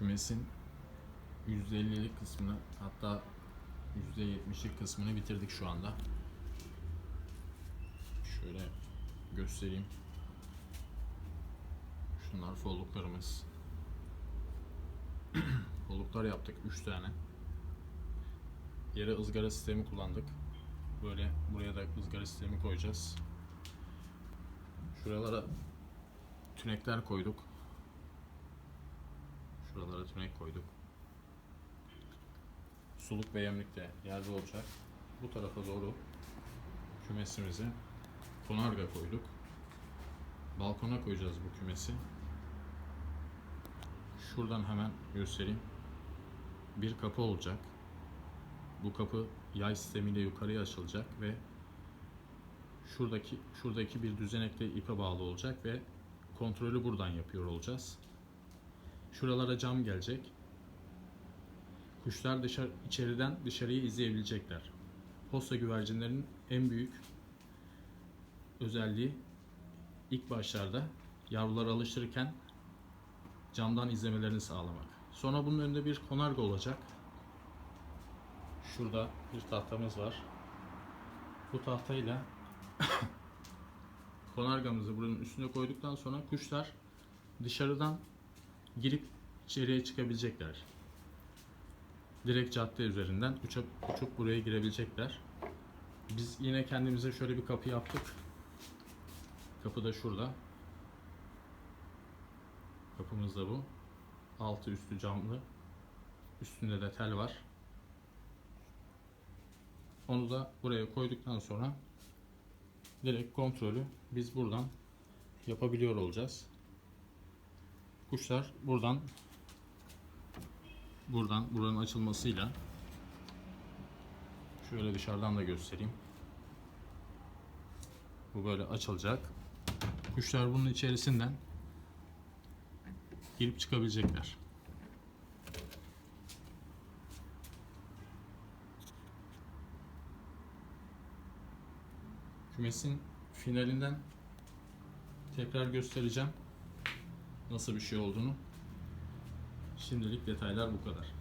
kümesin %50'lik kısmını hatta %70'lik kısmını bitirdik şu anda. Şöyle göstereyim. Şunlar folluklarımız. Folluklar yaptık 3 tane. Yere ızgara sistemi kullandık. Böyle buraya da ızgara sistemi koyacağız. Şuralara tünekler koyduk. Şuralara tünek koyduk. Suluk ve yemlik de yerde olacak. Bu tarafa doğru kümesimizi konarga koyduk. Balkona koyacağız bu kümesi. Şuradan hemen göstereyim. Bir kapı olacak. Bu kapı yay sistemiyle yukarıya açılacak ve şuradaki şuradaki bir düzenekle ipe bağlı olacak ve kontrolü buradan yapıyor olacağız. Şuralara cam gelecek. Kuşlar dışarı, içeriden dışarıyı izleyebilecekler. Posta güvercinlerinin en büyük özelliği ilk başlarda yavruları alıştırırken camdan izlemelerini sağlamak. Sonra bunun önünde bir konarga olacak. Şurada bir tahtamız var. Bu tahtayla konargamızı buranın üstüne koyduktan sonra kuşlar dışarıdan girip içeriye çıkabilecekler. Direkt cadde üzerinden uçup, uçup buraya girebilecekler. Biz yine kendimize şöyle bir kapı yaptık. Kapı da şurada. Kapımız da bu. Altı üstü camlı. Üstünde de tel var. Onu da buraya koyduktan sonra direkt kontrolü biz buradan yapabiliyor olacağız. Kuşlar buradan buradan buranın açılmasıyla şöyle dışarıdan da göstereyim. Bu böyle açılacak. Kuşlar bunun içerisinden girip çıkabilecekler. Kümesin finalinden tekrar göstereceğim nasıl bir şey olduğunu. Şimdilik detaylar bu kadar.